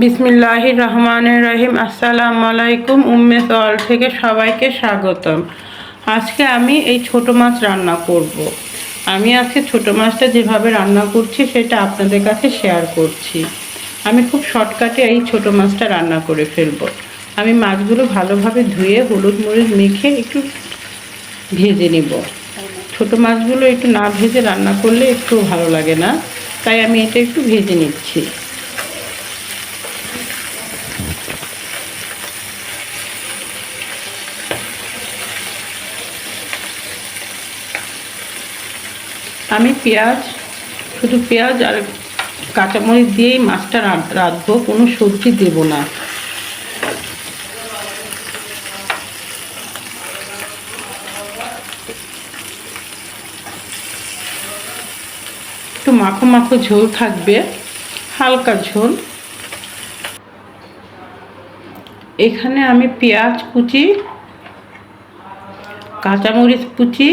বিসমিল্লাহ রহমান রহিম। আসসালামু আলাইকুম, উম্মে সল থেকে সবাইকে স্বাগতম। আজকে আমি এই ছোট মাছ রান্না করব। আমি আজকে ছোট মাছটা যেভাবে রান্না করছি, সেটা আপনাদের কাছে শেয়ার করছি। আমি খুব শর্টকাটে এই ছোট মাছটা রান্না করে ফেলব। আমি মাছগুলো ভালোভাবে ধুয়ে হলুদ মরিচ মেখে একটু ভেজে নিব। ছোট মাছগুলো একটু না ভেজে রান্না করলে একটু ভালো লাগে না, তাই আমি এটা একটু ভেজে নিচ্ছি। আমি পেঁয়াজ, শুধু পেঁয়াজ আর কাঁচামরিচ দিয়েই মাছটা রাঁধবো, কোনো সবজি দেব না। একটু মাখো মাখো ঝোল থাকবে, হালকা ঝোল। এখানে আমি পেঁয়াজ কুচি, কাঁচামরিচ কুচি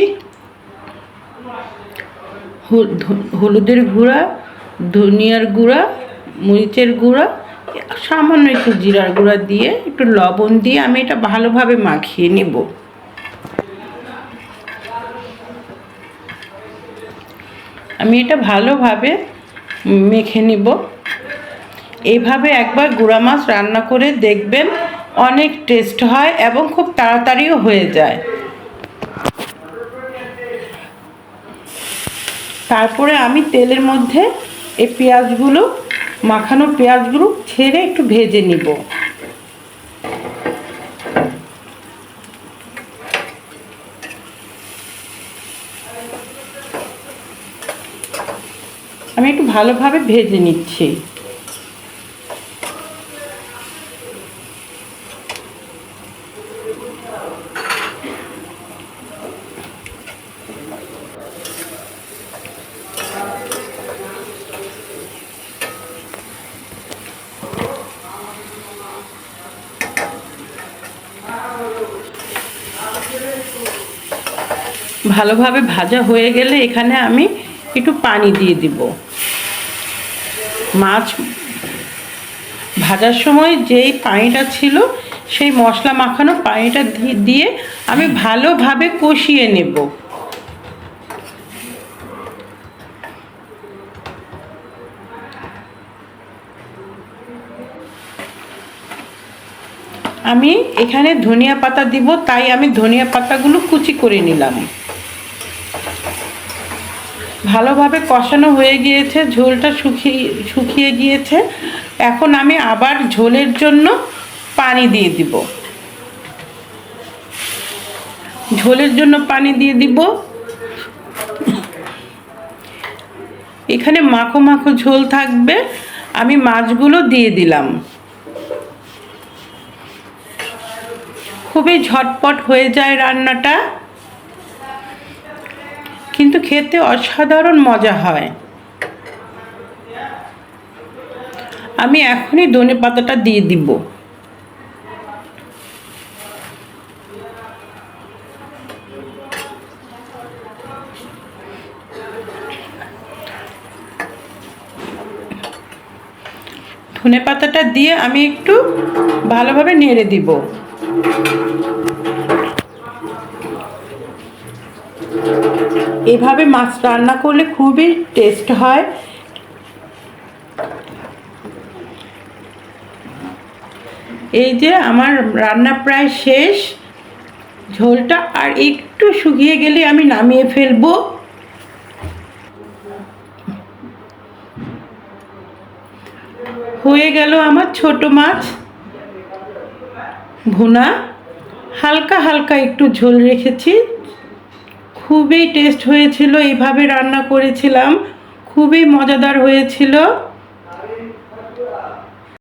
হলুদের গুঁড়া, ধনিয়ার গুঁড়া, মরিচের গুঁড়া, সামান্য একটু জিরার গুঁড়া দিয়ে, একটু লবণ দিয়ে আমি এটা ভালোভাবে মাখিয়ে নিব। আমি এটা ভালোভাবে মেখে নিব। এইভাবে একবার গুঁড়া মাছ রান্না করে দেখবেন অনেক টেস্ট হয় এবং খুব তাড়াতাড়িও হয়ে যায়। তারপরে আমি তেলের মধ্যে এই পেঁয়াজগুলো, মাখানো পেঁয়াজগুলো ছেড়ে একটু ভেজে নিব। আমি একটু ভালোভাবে ভেজে নিচ্ছি। ভালোভাবে ভাজা হয়ে গেলে এখানে আমি একটু পানি দিয়ে দিব। মাছ ভাজার সময় যেই পানিটা ছিল, সেই মশলা মাখানো পানিটা দিয়ে আমি ভালোভাবে কষিয়ে নেব। আমি এখানে ধনিয়া পাতা দিব, তাই আমি ধনিয়া পাতাগুলো কুচি করে নিলাম। ভালোভাবে কষানো হয়ে গিয়েছে, ঝোলটা শুকিয়ে শুকিয়ে গিয়েছে। এখন আমি আবার ঝোলের জন্য পানি দিয়ে দিব। ঝোলের জন্য পানি দিয়ে দিব। এখানে মাখো মাখো ঝোল থাকবে। আমি মাছগুলো দিয়ে দিলাম। খুবই ঝটপট হয়ে যায় রান্নাটা। খেতে অসাধারণ মজা হয়। আমি এখনই ধনে পাতাটা দিয়ে দিব। ধনে পাতাটা দিয়ে আমি একটু ভালোভাবে নেড়ে দিব। এভাবে মাছ রান্না করলে খুবই টেস্ট হয়। এই যে আমার রান্না প্রায় শেষ। ঝোলটা আর একটু শুকিয়ে গেলে আমি নামিয়ে ফেলব। হয়ে গেল আমার ছোট মাছ। ভুনা, হালকা হালকা একটু ঝোল রেখেছি। খুবই টেস্ট হয়েছিল এইভাবে রান্না করেছিলাম। খুবই মজাদার হয়েছিল।